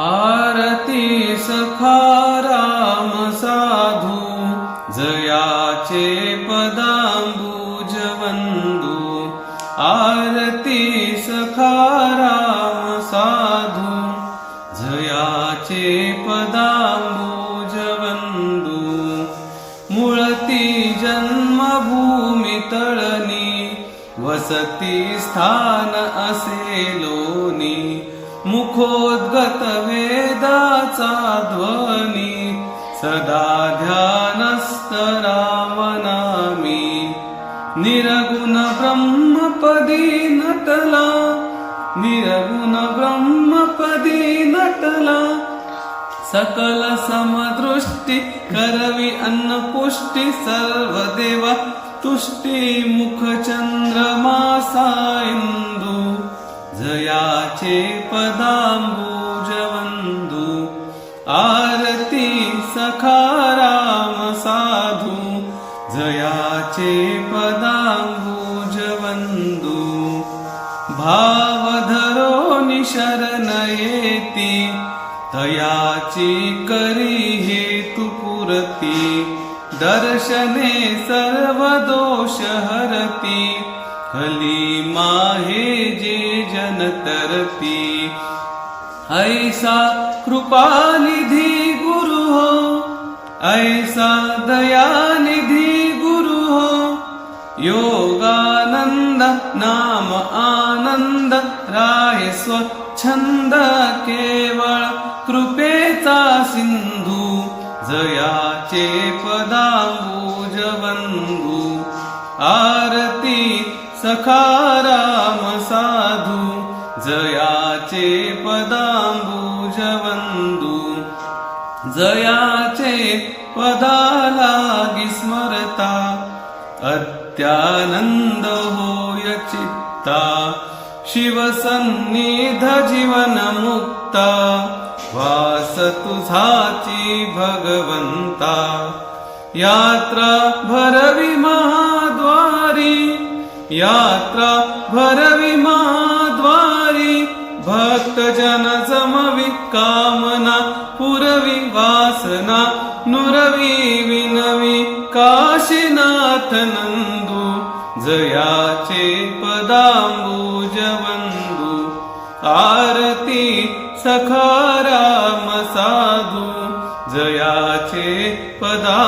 आरती सखा राम साधू जयाचे पदांबुज वंदू आरती सखा राम साधू जयाचे पदांबुज वंदू मुळती जन्मभूमी तळणी वसती स्थान असे मुखोद्गत वेदाचा ध्वनी सदा ध्यानस्त रामनामी. निरगुण ब्रह्मपदी नटला निरगुण ब्रह्मपदी नटला. सकल समदृष्टी करवी अन्नपुष्टी सर्व देवा तुष्टी मुख जयाचे पदांबुजवंदू। आरती सखाराम साधु साधू। जयाचे पदांबुज भावधरो भाव निशरण येती। तयाची करी हे पुरती। दर्शने सर्व दोष हरती। खली माहे जे जन तरती ऐसा कृपानिधी गुरु हो ऐसा दयानिधी गुरु हो योगानंद नाम आनंद राय स्वच्छंद केवळ कृपेचा सिंधू जयाचे पदांबुज आरती सखाराम साधू जयाचे पदांबुजवंदू जयाचे पदाला स्मरता अत्यानंद होय चित्ता. शिवसन्निध जीवन मुक्ता वास तुझाची भगवंता. यात्रा भरवी यात्रा भरवी माद्वारी भक्त जन जमवी कामना पुरवी वासना नुरवी विनवी काशीनाथ नंदू जयाचे पदांबुज आरती सखाराम साधू जयाचे पदा